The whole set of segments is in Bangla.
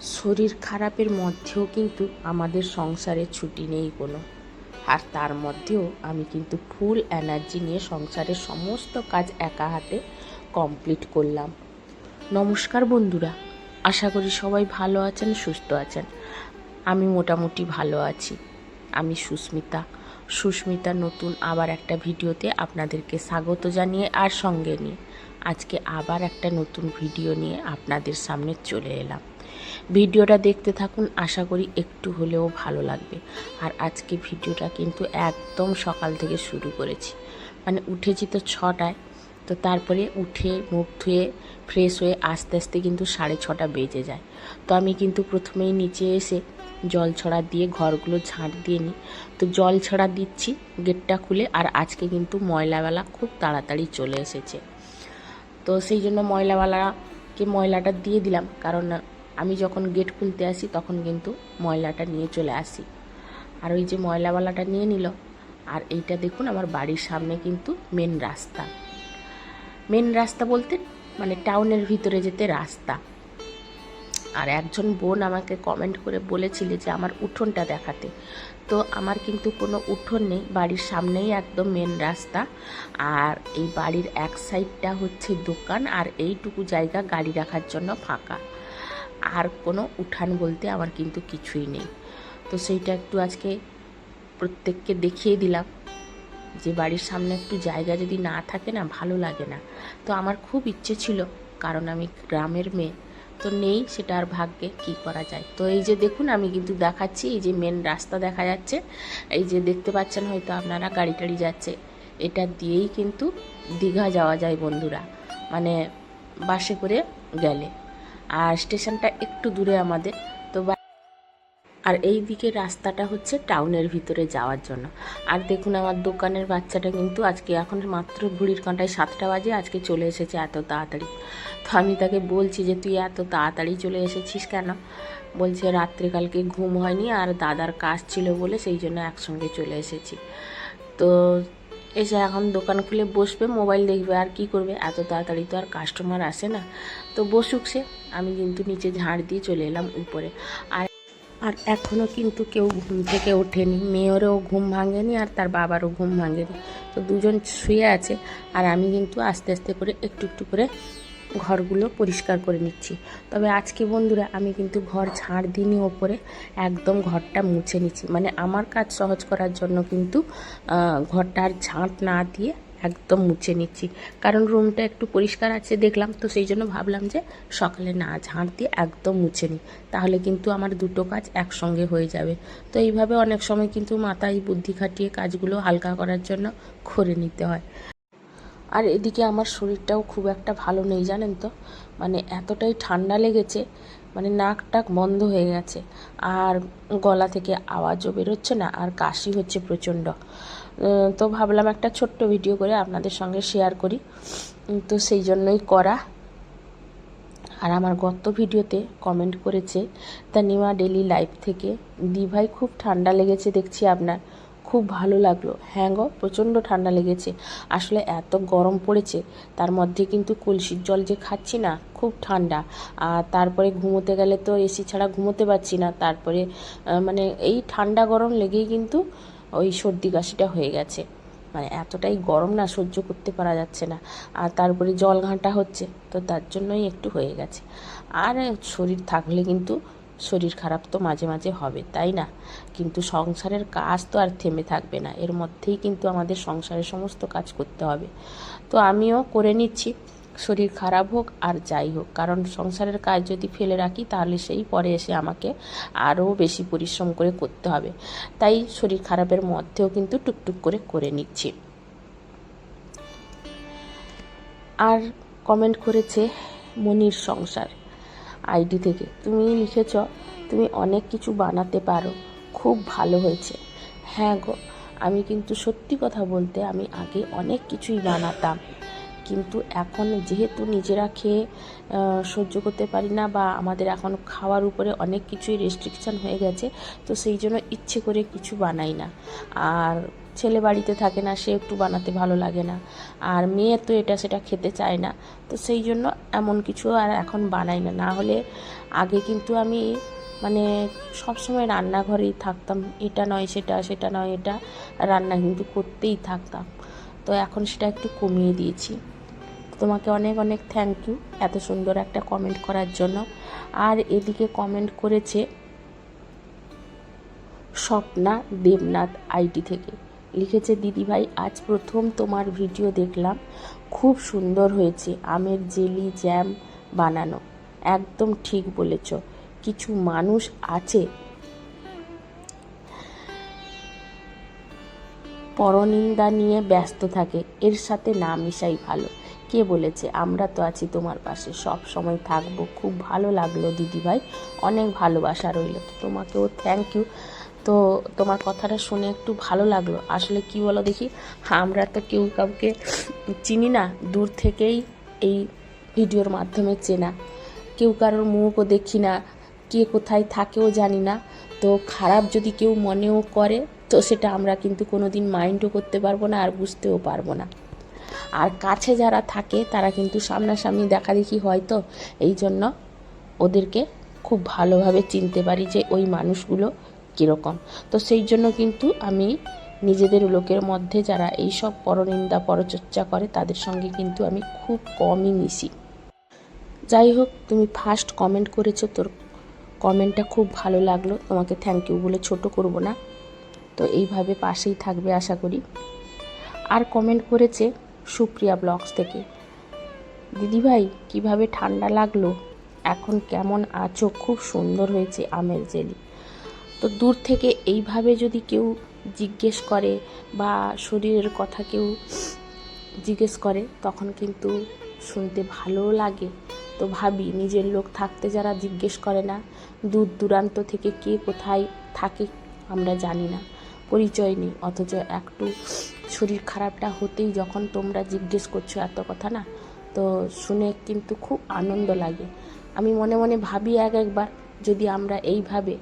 শরীর খারাপের মধ্যেও কিন্তু আমাদের সংসারে ছুটি নেই কোনো। আর তার মধ্যেও আমি কিন্তু ফুল এনার্জি নিয়ে সংসারের সমস্ত কাজ একা হাতে কমপ্লিট করলাম। নমস্কার বন্ধুরা, আশা করি সবাই ভালো আছেন, সুস্থ আছেন। আমি মোটামুটি ভালো আছি। আমি সুস্মিতা। সুস্মিতা নতুন আবার একটা ভিডিওতে আপনাদেরকে স্বাগত জানিয়ে আর সঙ্গে নিয়ে আজকে আবার একটা নতুন ভিডিও নিয়ে আপনাদের সামনে চলে এলাম। ভিডিওটা দেখতে থাকুন, আশা করি একটু হলেও ভালো লাগবে। আর আজকে ভিডিওটা কিন্তু একদম সকাল থেকে শুরু করেছি। মানে উঠেছি তো ছটায়, তো তারপরে উঠে মুখ ধুয়ে ফ্রেশ হয়ে আস্তে আস্তে কিন্তু সাড়ে ছটা বেজে যায়। তো আমি কিন্তু প্রথমেই নিচে এসে জল ছড়া দিয়ে ঘরগুলো ঝাঁট দিয়ে নিই। তো জল ছড়া দিচ্ছি গেটটা খুলে আর আজকে কিন্তু ময়লাবেলা খুব তাড়াতাড়ি চলে এসেছে। তো সেই জন্য ময়লাওয়ালাকে ময়লাটা দিয়ে দিলাম, কারণ আমি যখন গেট খুলতে আসি, তখন কিন্তু ময়লাটা নিয়ে চলে আসি। আর ওই যে ময়লাওয়ালাটা নিয়ে নিল, আর এইটা দেখুন, আমার বাড়ির সামনে কিন্তু মেন রাস্তা। মেন রাস্তা বলতে মানে টাউনের ভিতরে যেতে রাস্তা। আর একজন বোন আমাকে কমেন্ট করে বলেছিল যে, আমার উঠোনটা দেখাতে। তো আমার কিন্তু কোনো উঠোন নেই, বাড়ির সামনেই একদম মেন রাস্তা। আর এই বাড়ির এক সাইডটা হচ্ছে দোকান, আর এইটুকু জায়গা গাড়ি রাখার জন্য ফাঁকা। আর কোনো উঠান বলতে আমার কিন্তু কিছুই নেই। তো সেইটা একটু আজকে প্রত্যেককে দেখিয়ে দিলাম যে বাড়ির সামনে একটু জায়গা যদি না থাকে না, ভালো লাগে না। তো আমার খুব ইচ্ছে ছিল, কারণ আমি গ্রামের মেয়ে, তো নেই সেটা আর ভাগ্যে কি করা যায়। তো এই যে দেখুন, আমি কিন্তু দেখাচ্ছি, এই যে মেন রাস্তা দেখা যাচ্ছে, এই যে দেখতে পাচ্ছেন হয়তো আপনারা, গাড়ি টাড়ি যাচ্ছে। এটা দিয়েই কিন্তু দীঘা যাওয়া যায় বন্ধুরা মানে বাসে করে গেলে। আর স্টেশনটা একটু দূরে আমাদের, তো আর এই দিকে রাস্তাটা হচ্ছে টাউনের ভিতরে যাওয়ার জন্য। আর দেখুন আমার দোকানের বাচ্চাটা কিন্তু আজকে এখন মাত্র ঘুড়ির কাঁটায় সাতটা বাজে, আজকে চলে এসেছে এত তাড়াতাড়ি। তো আমি তাকে বলছি যে, তুই এত তাড়াতাড়ি চলে এসেছিস কেন? বলছে রাত্রিকালকে ঘুম হয়নি আর দাদার কাজ ছিল বলে সেই জন্য একসঙ্গে চলে এসেছি। তো এসে এখন দোকান খুলে বসবে, মোবাইল দেখবে আর কি করবে। এত তাড়াতাড়ি তো আর কাস্টমার আসে না। তো বসুক সে, আমি কিন্তু নিচে ঝাড় দিয়ে চলে এলাম উপরে। আর আর এখনও কিন্তু কেউ ঘুম থেকে ওঠেনি। মেয়েরও ঘুম ভাঙেনি আর তার বাবারও ঘুম ভাঙেনি। তো দুজন শুয়ে আছে আর আমি কিন্তু আস্তে আস্তে করে একটু একটু করে ঘরগুলো পরিষ্কার করে নিচ্ছি। তবে আজকে বন্ধুরা আমি কিন্তু ঘর ঝাড় দিইনি ওপরে একদম ঘরটা মুছে নিচ্ছি। মানে আমার কাজ সহজ করার জন্য কিন্তু আহ, ঘরটা আর ঝাঁট না দিয়ে একদম মুছে নিচ্ছি। কারণ রুমটা একটু পরিষ্কার আছে দেখলাম তো সেই জন্য ভাবলাম যে সকালে না ঝাঁট দিয়ে একদম মুছে নিই। তাহলে কিন্তু আমার দুটো কাজ একসঙ্গে হয়ে যাবে। তো এইভাবে অনেক সময় কিন্তু মাথায় বুদ্ধি খাটিয়ে কাজগুলো হালকা করার জন্য করে নিতে হয়। আর এদিকে আমার শরীরটাও খুব একটা ভালো নেই, জানেন তো? মানে এতটাই ঠান্ডা লেগেছে মানে নাক টাক বন্ধ হয়ে গেছে, আর গলা থেকে আওয়াজও বেরোচ্ছে না, আর কাশি হচ্ছে প্রচণ্ড। তো ভাবলাম একটা ছোট্ট ভিডিও করে আপনাদের সঙ্গে শেয়ার করি। তো সেই জন্যই করা। আর আমার গত ভিডিওতে কমেন্ট করেছে তা তানিমা ডেলি লাইফ থেকে। দিভাই খুব ঠান্ডা লেগেছে দেখছি আপনার। খুব ভালো লাগল। হ্যাঁ গো, প্রচণ্ড ঠান্ডা লেগেছে। আসলে এত গরম পড়েছে, তার মধ্যে কিন্তু কলসির জল যে খাচ্ছি না, খুব ঠান্ডা। আর তারপরে ঘুমোতে গেলে তো এসি ছাড়া ঘুমোতে পারছি না। তারপরে মানে এই ঠান্ডা গরম লেগেই কিন্তু ওই সর্দি কাশিটা হয়ে গেছে। মানে এতটাই গরম না, সহ্য করতে পারা যাচ্ছে না। আর তারপরে জল ঘাঁটা হচ্ছে, তো তার জন্যই একটু হয়ে গেছে। আর শরীর থাকলে কিন্তু শরীর খারাপ তো মাঝে মাঝে হবে, তাই না? কিন্তু সংসারের কাজ তো আর থেমে থাকবে না, এর মধ্যেই কিন্তু আমাদের সংসারের সমস্ত কাজ করতে হবে। তো আমিও করে নিচ্ছি, শরীর খারাপ হোক আর যাই হোক, কারণ সংসারের কাজ যদি ফেলে রাখি তাহলে সেই পরে এসে আমাকে আরও বেশি পরিশ্রম করে করতে হবে। তাই শরীর খারাপের মধ্যেও কিন্তু টুকটুক করে করে নিচ্ছি। আর কমেন্ট করেছে মনির সংসার। আইডি থেকে। তুমি লিখেছ, তুমি অনেক কিছু বানাতে পারো। খুব ভালো হয়েছে। হ্যাঁ গো, আমি কিন্তু সত্যি কথা বলতে আমি আগে অনেক কিছুই বানাতাম। কিন্তু এখন যেহেতু নিজেরা খেয়ে সহ্য করতে পারি না বা আমাদের এখন খাওয়ার উপরে অনেক কিছুই রেস্ট্রিকশন হয়ে গেছে, তো সেই জন্য ইচ্ছে করে কিছু বানাই না। আর ছেলে বাড়িতে থাকে না, সে একটু বানাতে ভালো লাগে না। আর মেয়ে তো এটা সেটা খেতে চায় না। তো সেই জন্য এমন কিছু আর এখন বানাই না। না হলে আগে কিন্তু আমি মানে সবসময় রান্নাঘরেই থাকতাম। এটা নয়, সেটা সেটা নয়, এটা রান্না কিন্তু করতেই থাকতাম। তো এখন সেটা একটু কমিয়ে দিয়েছি। তোমাকে অনেক অনেক থ্যাংক ইউ এত সুন্দর একটা কমেন্ট করার জন্য। আর এদিকে কমেন্ট করেছে স্বপ্না দেবনাথ আইটি থেকে। লিখেছে দিদিভাই আজ প্রথম তোমার ভিডিও দেখলাম। খুব সুন্দর হয়েছে। আমের জেলি, জ্যাম বানানো। একদম ঠিক বলেছ। কিছু মানুষ আছে পরনিন্দা নিয়ে ব্যস্ত থাকে। এর সাথে না মিশাই ভালো। কে বলেছে? আমরা তো আছি তোমার পাশে। সব সময় থাকব। খুব ভালো লাগল দিদিভাই অনেক ভালোবাসা রইল। তোমাকেও থ্যাংক ইউ তো তোমার কথাটা শুনে একটু ভালো লাগল। আসলে কি বলো দেখি? আমরা তো কেউ কাউকে চিনি না, দূর থেকেই এই ভিডিওর মাধ্যমে চেনা। কেউ কারোর মুখও দেখি না, কে কোথায় থাকেও জানি না। তো খারাপ যদি কেউ মনেও করে, তো সেটা আমরা কিন্তু কোনো দিন মাইন্ডও করতে পারব না আর বুঝতেও পারব না। আর কাছে যারা থাকে, তারা কিন্তু সামনাসামনি দেখা দেখি হয় তো এই জন্য ওদেরকে খুব ভালোভাবে চিনতে পারি যে ওই মানুষগুলো কীরকম। তো সেই জন্য কিন্তু আমি নিজেদের লোকের মধ্যে যারা এইসব পরনিন্দা, পরচর্চা করে, তাদের সঙ্গে কিন্তু আমি খুব কমই মিশি। যাই হোক, তুমি ফার্স্ট কমেন্ট করেছ, তোর কমেন্টটা খুব ভালো লাগল। তোমাকে থ্যাংক ইউ বলে ছোট করব না। তো এইভাবে পাশেই থাকবে, আশা করি। আর কমেন্ট করেছে সুপ্রিয়া ব্লগস থেকে। দিদিভাই কীভাবে ঠান্ডা লাগল? এখন কেমন আছো? খুব সুন্দর হয়েছে আমের জেলি। তো দূর থেকে এইভাবে যদি কেউ জিজ্ঞেস করে বা শরীরের কথা কেউ জিজ্ঞেস করে, তখন কিন্তু শুনতে ভালোও লাগে। তো ভাবি, নিজের লোক থাকতে যারা জিজ্ঞেস করে না, দূর দূরান্ত থেকে কে কোথায় থাকে আমরা জানি না। পরিচয় নেই, অথচ একটু শরীর খারাপটা হতেই যখন তোমরা জিজ্ঞেস করছ এত কথা না, তো শুনে কিন্তু খুব আনন্দ লাগে। আমি মনে মনে ভাবি এক একবার, যদি আমরা এইভাবে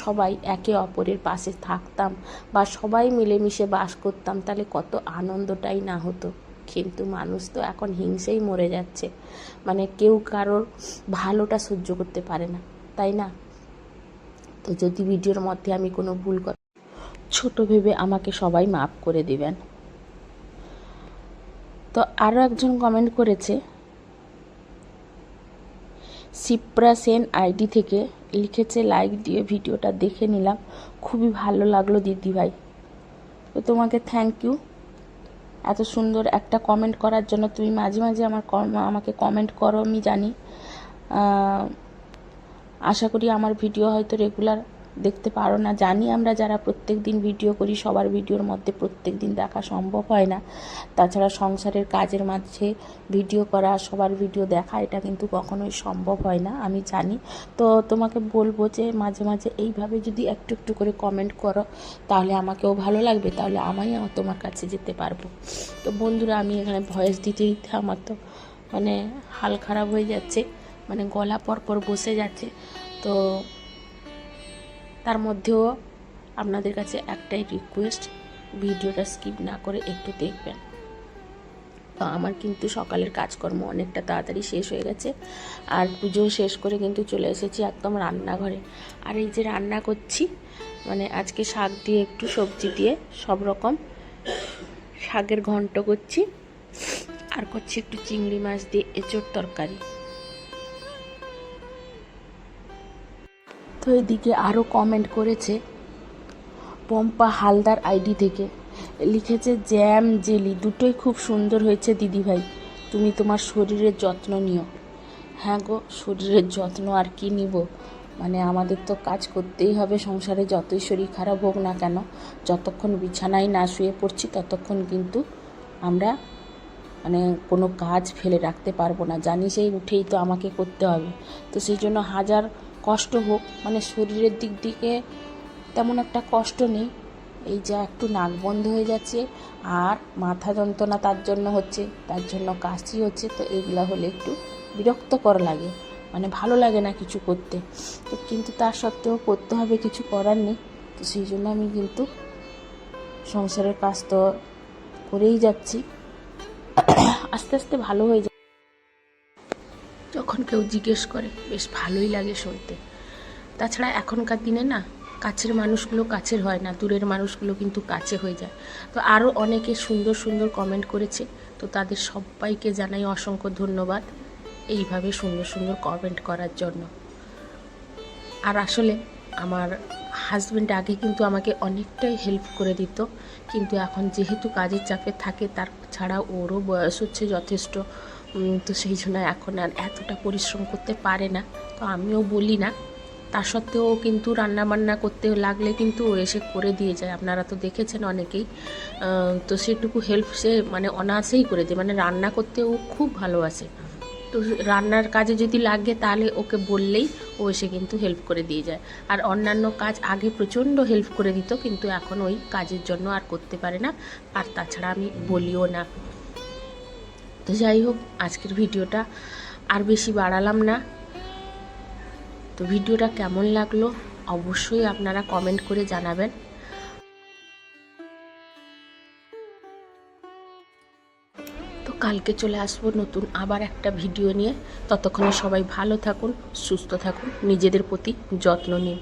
সবাই একে অপরের পাশে থাকতাম বা সবাই মিলেমিশে বাস করতাম, তাহলে কত আনন্দটাই না হতো। কিন্তু মানুষ তো এখন হিংসেই মরে যাচ্ছে। মানে কেউ কারোর ভালোটা সহ্য করতে পারে না, তাই না? তো যদি ভিডিওর মধ্যে আমি কোনো ভুল কথা ছোট ভেবে আমাকে সবাই মাফ করে দিবেন। তো আরও একজন কমেন্ট করেছে, সিপ্রা সেন আইডি থেকে লিখেছে লাইক দিয়ে ভিডিওটা দেখে নিলাম। খুবই ভালো লাগল দিদিভাই। তো তোমাকে থ্যাংক ইউ এত সুন্দর একটা কমেন্ট করার জন্য তুমি মাঝে মাঝে আমার আমাকে কমেন্ট করো, আমি জানি। আশা করি আমার ভিডিও হয়তো রেগুলার দেখতে পারো না, জানি আমরা যারা প্রত্যেক দিন ভিডিও করি, সবার ভিডিওর মধ্যে প্রত্যেক দিন দেখা সম্ভব হয় না। তাছাড়া সংসারের কাজের মাঝে ভিডিও করা, সবার ভিডিও দেখা, এটা কিন্তু কখনোই সম্ভব হয় না, আমি জানি। তো তোমাকে বলব যে মাঝে মাঝে এইভাবে যদি একটু একটু করে কমেন্ট করো, তাহলে আমাকেও ভালো লাগবে, তাহলে আমিও তোমার কাছে যেতে পারব। তো বন্ধুরা, আমি এখানে ভয়েস দিতে দিতে আমার তো মানে হাল খারাপ হয়ে যাচ্ছে মানে গলা পর পর বসে যাচ্ছে। তো তার মধ্যেও আপনাদের কাছে একটাই রিকোয়েস্ট ভিডিওটা স্কিপ না করে একটু দেখবেন। তো আমার কিন্তু সকালের কাজকর্ম অনেকটা তাড়াতাড়ি শেষ হয়ে গেছে, আর পুজো শেষ করে কিন্তু চলে এসেছি একদম রান্নাঘরে। আর এই যে রান্না করছি মানে আজকে শাক দিয়ে একটু সবজি দিয়ে সব রকম শাকের ঘন্ট করছি, আর করছি একটু চিংড়ি মাছ দিয়ে এঁচোড় তরকারি। তো এদিকে আরও কমেন্ট করেছে পম্পা হালদার আইডি থেকে। লিখেছে, জ্যাম, জেলি, দুটোই খুব সুন্দর হয়েছে দিদিভাই তুমি তোমার শরীরের যত্ন নিও। হ্যাঁ গো, শরীরের যত্ন আর কি নিব? মানে আমাদের তো কাজ করতেই হবে সংসারে, যতই শরীর খারাপ হোক না কেন। যতক্ষণ বিছানায় না শুয়ে পড়ছি, ততক্ষণ কিন্তু আমরা মানে কোনো কাজ ফেলে রাখতে পারব না। জানি সেই উঠেই তো আমাকে করতে হবে। তো সেই জন্য হাজার কষ্ট হোক মানে শরীরের দিক থেকে তেমন একটা কষ্ট নেই। এই যা একটু নাক বন্ধ হয়ে যাচ্ছে আর মাথা যন্ত্রণা তার জন্য হচ্ছে, তার জন্য কাশি হচ্ছে, তো এগুলো হলে একটু বিরক্তকর লাগে মানে ভালো লাগে না কিছু করতে। তো কিন্তু তার সত্ত্বেও করতে হবে, কিছু করার নেই। তো সেই জন্য আমি কিন্তু সংসারের কাজ তো করেই যাচ্ছি। আস্তে আস্তে ভালো হয়ে যখন কেউ জিজ্ঞেস করে, বেশ ভালোই লাগে শুনতে। তাছাড়া এখনকার দিনে না, কাছের মানুষগুলো কাছের হয় না, দূরের মানুষগুলো কিন্তু কাছে হয়ে যায়। তো আরও অনেকে সুন্দর সুন্দর কমেন্ট করেছে, তো তাদের সবাইকে জানাই অসংখ্য ধন্যবাদ এইভাবে সুন্দর সুন্দর কমেন্ট করার জন্য। আর আসলে আমার হাজব্যান্ড আগে কিন্তু আমাকে অনেকটাই হেল্প করে দিত, কিন্তু এখন যেহেতু কাজের চাপে থাকে, তার ছাড়া ওরও বয়স হচ্ছে যথেষ্ট। তো সেই জন্য এখন আর এতটা পরিশ্রম করতে পারে না। তো আমিও বলি না। তা সত্ত্বেও কিন্তু রান্না বান্না করতে লাগলে কিন্তু ও এসে করে দিয়ে যায়। আপনারা তো দেখেছেন অনেকেই। তো সেটুকু হেল্প সে মানে অনায়াসেই করে দেয়। মানে রান্না করতে ও খুব ভালোবাসে। তো রান্নার কাজে যদি লাগে তাহলে ওকে বললেই ও এসে কিন্তু হেল্প করে দিয়ে যায়। আর অন্যান্য কাজ আগে প্রচণ্ড হেল্প করে দিত, কিন্তু এখন ওই কাজের জন্য আর করতে পারে না। আর তাছাড়া আমি বলিও না। তো যাই হোক, আজকের ভিডিওটা আর বেশি বাড়ালাম না। তো ভিডিওটা কেমন লাগল অবশ্যই আপনারা কমেন্ট করে জানাবেন। তো কালকে চলে আসব নতুন আবার একটা ভিডিও নিয়ে। ততক্ষণে সবাই ভালো থাকুন, সুস্থ থাকুন, নিজেদের প্রতি যত্ন নিন।